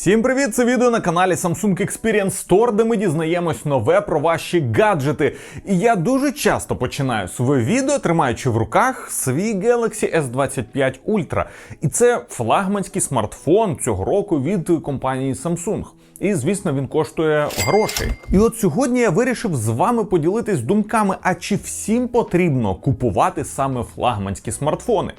Всім привіт! Це відео на каналі Samsung Experience Store, де ми дізнаємось нове про ваші гаджети. І я дуже часто починаю своє відео, тримаючи в руках свій Galaxy S25 Ultra. І це флагманський смартфон цього року від компанії Samsung. І звісно, він коштує грошей. І от сьогодні я вирішив з вами поділитись думками, а чи всім потрібно купувати саме флагманські смартфони.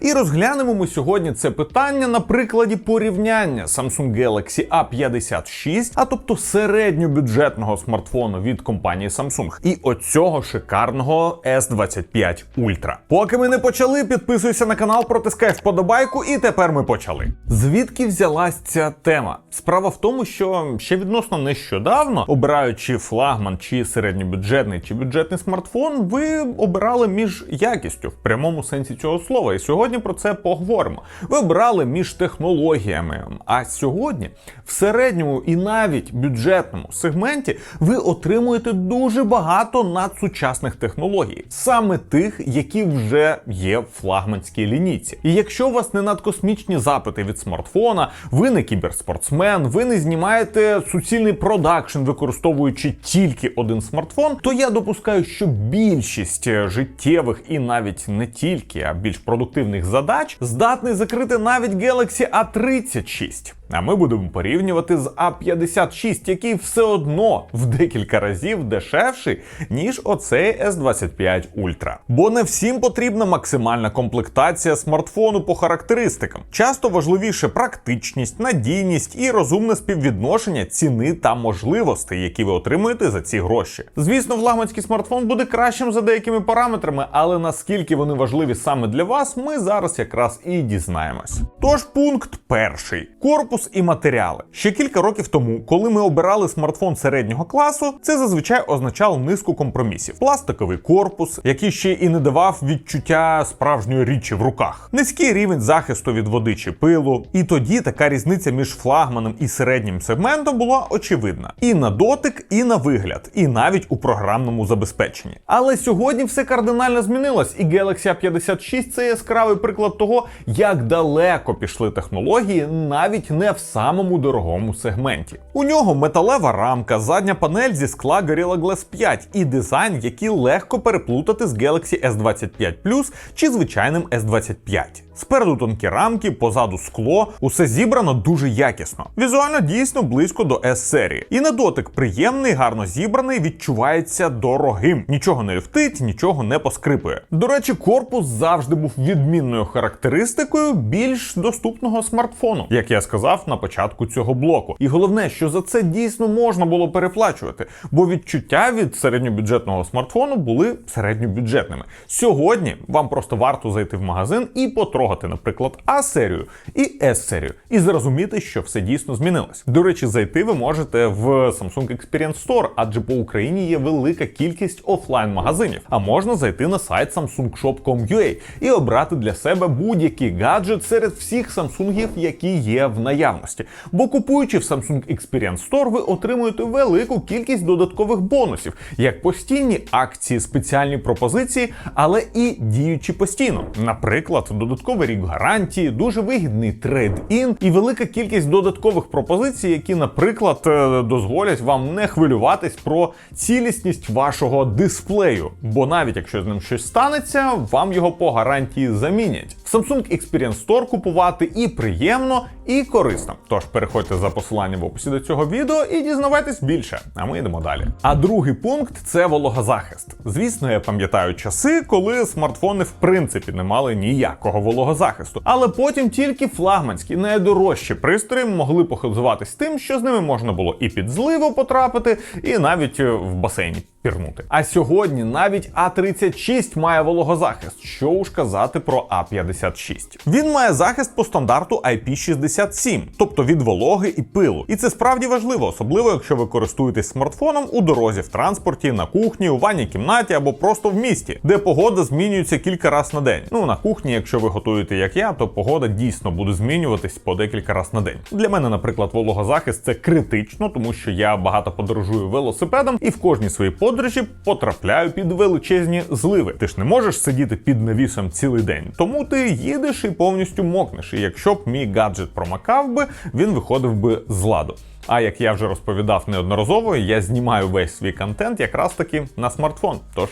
І розглянемо ми сьогодні це питання на прикладі порівняння Samsung Galaxy A56, а тобто середньобюджетного смартфону від компанії Samsung, і оцього шикарного S25 Ultra. Поки ми не почали, підписуйся на канал, протискай вподобайку, і тепер ми почали. Звідки взялась ця тема? Справа в тому, що ще відносно нещодавно, обираючи флагман чи середньобюджетний чи бюджетний смартфон, ви обирали між якістю в прямому сенсі цього слова. І сьогодні про це поговоримо. Ви обирали між технологіями. А сьогодні в середньому і навіть бюджетному сегменті ви отримуєте дуже багато надсучасних технологій, саме тих, які вже є в флагманській лінійці. І якщо у вас не надкосмічні запити від смартфона, ви не кіберспортсмен, ви не знімаєте суцільний продакшн, використовуючи тільки один смартфон, то я допускаю, що більшість життєвих і навіть не тільки, а більш продуктивних задач здатний закрити навіть Galaxy A36. А ми будемо порівнювати з A56, який все одно в декілька разів дешевший, ніж оцей S25 Ultra. Бо не всім потрібна максимальна комплектація смартфону по характеристикам. Часто важливіше практичність, надійність і розумне співвідношення ціни та можливостей, які ви отримуєте за ці гроші. Звісно, флагманський смартфон буде кращим за деякими параметрами, але наскільки вони важливі саме для вас, ми зараз якраз і дізнаємось. Тож пункт перший: корпус і матеріали. Ще кілька років тому, коли ми обирали смартфон середнього класу, це зазвичай означало низку компромісів: пластиковий корпус, який ще і не давав відчуття справжньої річі в руках, низький рівень захисту від води чи пилу. І тоді така різниця між флагманом і середнім сегментом була очевидна: і на дотик, і на вигляд, і навіть у програмному забезпеченні. Але сьогодні все кардинально змінилось, і Galaxy A56 це яскравий приклад того, як далеко пішли технології, навіть не в самому дорогому сегменті. У нього металева рамка, задня панель зі скла Gorilla Glass 5 і дизайн, який легко переплутати з Galaxy S25 Plus чи звичайним S25. Спереду тонкі рамки, позаду скло, усе зібрано дуже якісно. Візуально дійсно близько до S-серії. І на дотик приємний, гарно зібраний, відчувається дорогим. Нічого не люфтить, нічого не поскрипує. До речі, корпус завжди був відмінною характеристикою більш доступного смартфону, як я сказав на початку цього блоку. І головне, що за це дійсно можна було переплачувати, бо відчуття від середньобюджетного смартфону були середньобюджетними. Сьогодні вам просто варто зайти в магазин і потрогати, наприклад, А-серію і С-серію, і зрозуміти, що все дійсно змінилось. До речі, зайти ви можете в Samsung Experience Store, адже по Україні є велика кількість офлайн-магазинів. А можна зайти на сайт samsungshop.com.ua і обрати для себе будь-який гаджет серед всіх самсунгів, які є в наявності. Бо купуючи в Samsung Experience Store, ви отримуєте велику кількість додаткових бонусів, як постійні акції, спеціальні пропозиції, але і діючі постійно. Наприклад, рік гарантії, дуже вигідний трейд-ін і велика кількість додаткових пропозицій, які, наприклад, е, дозволять вам не хвилюватись про цілісність вашого дисплею. Бо навіть якщо з ним щось станеться, вам його по гарантії замінять. Samsung Experience Store купувати і приємно, і корисно. Тож переходьте за посиланням в описі до цього відео і дізнавайтесь більше. А ми йдемо далі. А другий пункт це вологозахист. Звісно, я пам'ятаю часи, коли смартфони в принципі не мали ніякого вологозахисту. Але потім тільки флагманські найдорожчі пристрої могли похизуватись тим, що з ними можна було і під зливу потрапити, і навіть е, в басейні пірнути. А сьогодні навіть А36 має вологозахист. Що уж казати про А56. Він має захист по стандарту IP67, тобто від вологи і пилу. І це справді важливо, особливо якщо ви користуєтесь смартфоном у дорозі в транспорті, на кухні, у ванній кімнаті або просто в місті, де погода змінюється кілька разів на день. Ну на кухні, якщо ви готуєте як я, то погода дійсно буде змінюватись по декілька разів на день. Для мене, наприклад, вологозахист це критично, тому що я багато подорожую велосипедом і в кожній своїй подорожі потрапляю під величезні зливи. Ти ж не можеш сидіти під навісом цілий день, тому ти їдеш і повністю мокнеш. І якщо б мій гаджет промакав би, він виходив би з ладу. А як я вже розповідав неодноразово, я знімаю весь свій контент якраз таки на смартфон. Тож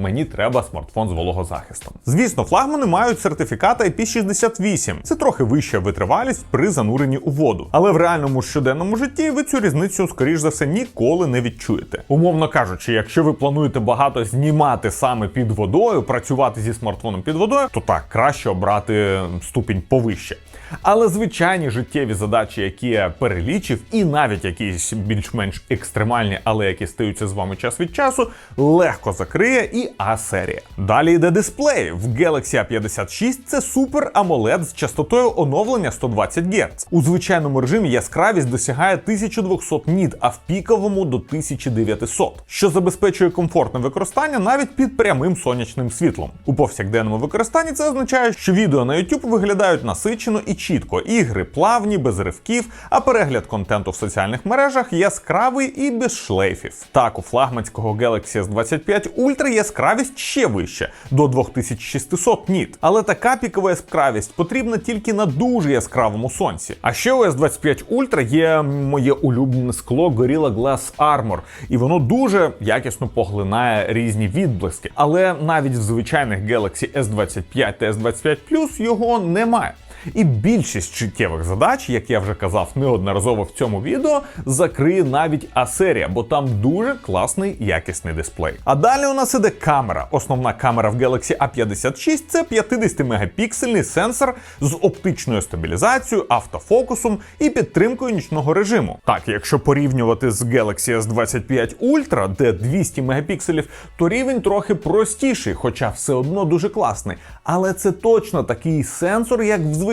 Мені треба смартфон з вологозахистом. Звісно, флагмани мають сертифікат IP68. Це трохи вища витривалість при зануренні у воду. Але в реальному щоденному житті ви цю різницю, скоріш за все, ніколи не відчуєте. Умовно кажучи, якщо ви плануєте багато знімати саме під водою, працювати зі смартфоном під водою, то так краще обрати ступінь повище. Але звичайні життєві задачі, які я перелічив, і навіть якісь більш-менш екстремальні, але які стаються з вами час від часу, легко закриє і А-серія. Далі йде дисплей. В Galaxy A56 це супер AMOLED з частотою оновлення 120 Гц. У звичайному режимі яскравість досягає 1200 ніт, а в піковому до 1900, що забезпечує комфортне використання навіть під прямим сонячним світлом. У повсякденному використанні це означає, що відео на YouTube виглядають насичено і чітко. Ігри плавні, без ривків, а перегляд контенту в соціальних мережах яскравий і без шлейфів. Так, у флагманського Galaxy S25 Ultra яскравість ще вища до 2600 ніт. Але така пікова яскравість потрібна тільки на дуже яскравому сонці. А ще у S25 Ultra є моє улюблене скло Gorilla Glass Armor, і воно дуже якісно поглинає різні відблиски. Але навіть в звичайних Galaxy S25 та S25 Plus його немає. І більшість життєвих задач, як я вже казав неодноразово в цьому відео, закриє навіть А-серія, бо там дуже класний якісний дисплей. А далі у нас іде камера. Основна камера в Galaxy A56 це 50-мегапіксельний сенсор з оптичною стабілізацією, автофокусом і підтримкою нічного режиму. Так, якщо порівнювати з Galaxy S25 Ultra, де 200 мегапікселів, то рівень трохи простіший, хоча все одно дуже класний. Але це точно такий сенсор, як в звичайному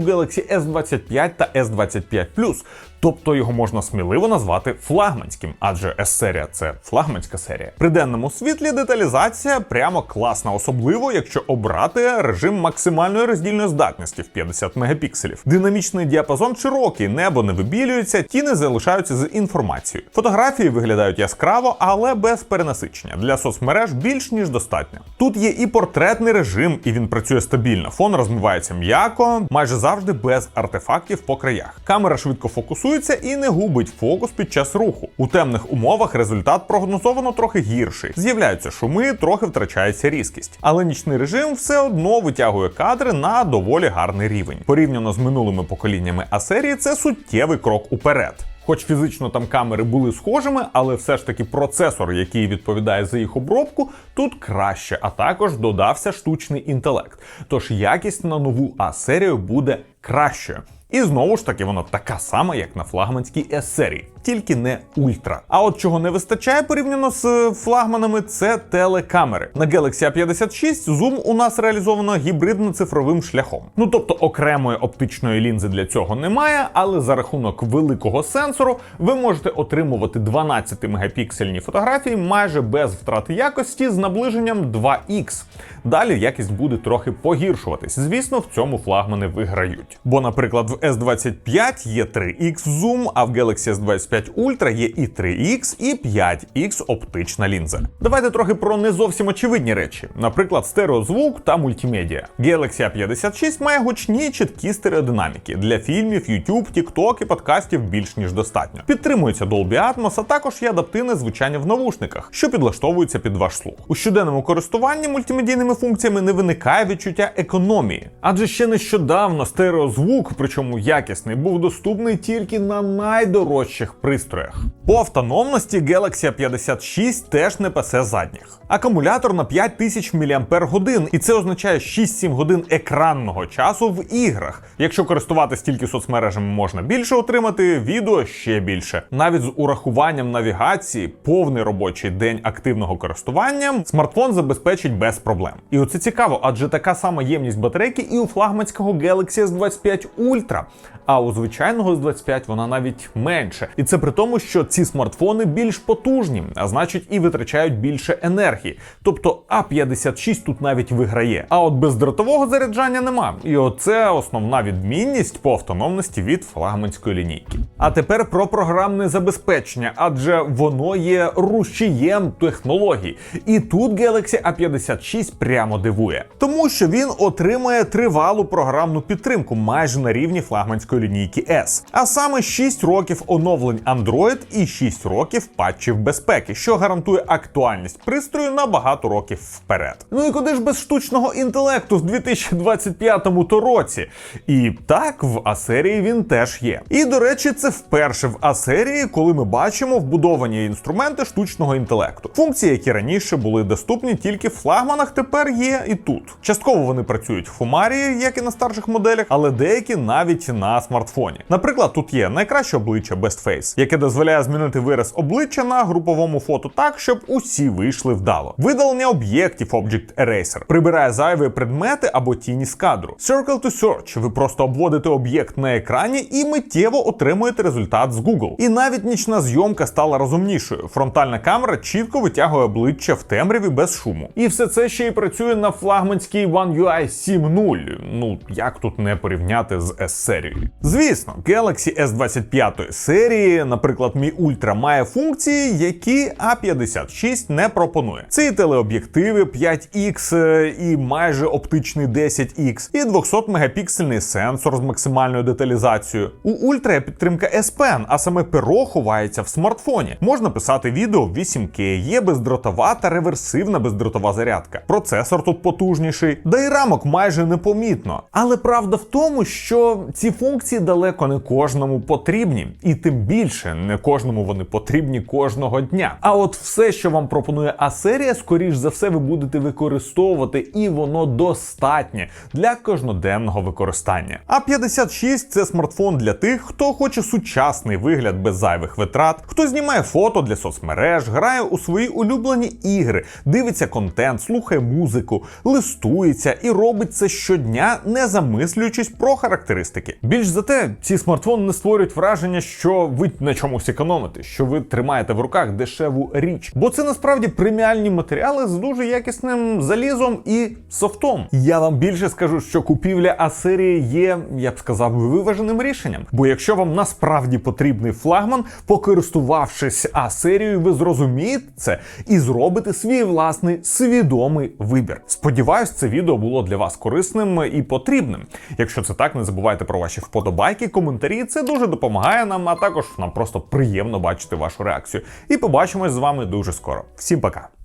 Galaxy S25 та S25 Plus. Тобто його можна сміливо назвати флагманським, адже S-серія це флагманська серія. При денному світлі деталізація прямо класна, особливо якщо обрати режим максимальної роздільної здатності в 50 мегапікселів. Динамічний діапазон широкий, небо не вибілюється, тіни залишаються з інформацією. Фотографії виглядають яскраво, але без перенасичення. Для соцмереж більш ніж достатньо. Тут є і портретний режим, і він працює стабільно. Фон розмивається м'яко, майже завжди без артефактів по краях. Камера швидко фокусує і не губить фокус під час руху. У темних умовах результат прогнозовано трохи гірший. З'являються шуми, трохи втрачається різкість. Але нічний режим все одно витягує кадри на доволі гарний рівень. Порівняно з минулими поколіннями А серії це суттєвий крок уперед. Хоч фізично там камери були схожими, але все ж таки процесор, який відповідає за їх обробку, тут краще, а також додався штучний інтелект. Тож якість на нову А-серію буде кращою. І знову ж таки, вона така сама, як на флагманській S-серії, тільки не ультра. А от чого не вистачає порівняно з флагманами, це телекамери. На Galaxy A56 зум у нас реалізовано гібридно-цифровим шляхом. Ну тобто окремої оптичної лінзи для цього немає, але за рахунок великого сенсору ви можете отримувати 12-мегапіксельні фотографії майже без втрати якості з наближенням 2х. Далі якість буде трохи погіршуватись. Звісно, в цьому флагмани виграють. Бо, наприклад, в S25 є 3X зум, а в Galaxy S25 Ultra є і 3X, і 5X оптична лінза. Давайте трохи про не зовсім очевидні речі, наприклад, стереозвук та мультимедіа. Galaxy A56 має гучні чіткі стереодинаміки для фільмів, YouTube, TikTok і подкастів більш ніж достатньо. Підтримується Dolby Atmos, а також є адаптивне звучання в навушниках, що підлаштовується під ваш слух. У щоденному користуванні мультимедійними функціями не виникає відчуття економії, адже ще нещодавно стереозвук, причому якісний, був доступний тільки на найдорожчих пристроях. По автономності Galaxy A56 теж не пасе задніх. Акумулятор на 5000 мАч, і це означає 6-7 годин екранного часу в іграх. Якщо користуватись тільки соцмережами, можна більше отримати, відео ще більше. Навіть з урахуванням навігації, повний робочий день активного користування, смартфон забезпечить без проблем. І оце цікаво, адже така сама ємність батарейки і у флагманського Galaxy S25 Ultra. А у звичайного S25 вона навіть менше. І це при тому, що ці смартфони більш потужні, а значить і витрачають більше енергії. Тобто А56 тут навіть виграє. А от бездротового заряджання нема. І оце основна відмінність по автономності від флагманської лінійки. А тепер про програмне забезпечення, адже воно є рушієм технологій. І тут Galaxy A56 прямо дивує, тому що він отримує тривалу програмну підтримку майже на рівні флагманської лінійки S. А саме 6 років оновлень Android і 6 років патчів безпеки, що гарантує актуальність пристрою на багато років вперед. Ну і куди ж без штучного інтелекту в 2025 то році? І так, в А-серії він теж є. І до речі, це вперше в А-серії, коли ми бачимо вбудовані інструменти штучного інтелекту. Функції, які раніше були доступні тільки в флагманах, тепер є і тут. Частково вони працюють в Фумарії, як і на старших моделях, але деякі навіть на смартфоні. Наприклад, тут є найкраще обличчя Best Face, яке дозволяє змінити вираз обличчя на груповому фото так, щоб усі вийшли вдало. Видалення об'єктів Object Eraser прибирає зайві предмети або тіні з кадру. Circle to Search ви просто обводите об'єкт на екрані і миттєво отримуєте результат з Google. І навіть нічна зйомка стала розумнішою. Фронтальна камера чітко витягує обличчя в темряві без шуму. І все це ще й працює на флагманській One UI 7.0. Ну як тут не порівняти з S-серією? Звісно, Galaxy S25 серії, наприклад, Mi Ultra, має функції, які A56 не пропонує. Це і телеоб'єктиви 5X, е, і майже оптичний 10X, і 200-мегапіксельний сенсор з максимальною деталізацією. У Ultra є підтримка S Pen, а саме перо ховається в смартфоні. Можна писати відео в 8К, є бездротова та реверсивна бездротова зарядка. Процесор тут потужніший, да й рамок майже непомітно. Але правда в тому, що ці функції далеко не кожному потрібні, і тим більше не кожному вони потрібні кожного дня. А от все, що вам пропонує А-серія, скоріш за все, ви будете використовувати, і воно достатнє для кожноденного використання. А 56 це смартфон для тих, хто хоче сучасний вигляд без зайвих витрат, хто знімає фото для соцмереж, грає у свої улюблені ігри, дивиться контент, слухає музику, листується і робить це щодня, не замислюючись про характеристики. Більш за те, ці смартфони не створюють враження, що ви на чомусь економите, що ви тримаєте в руках дешеву річ. Бо це насправді преміальні матеріали з дуже якісним залізом і софтом. Я вам більше скажу, що купівля А-серії є, я б сказав, виваженим рішенням. Бо якщо вам насправді потрібний флагман, покористувавшись А-серією, ви зрозумієте це і зробите свій власний свідомий вибір. Сподіваюсь, це відео було для вас корисним і потрібним. Якщо це так, не забувайте про ваші вподобайки, коментарі. Це дуже допомагає нам, а також нам просто приємно бачити вашу реакцію. І побачимось з вами дуже скоро. Всім пока!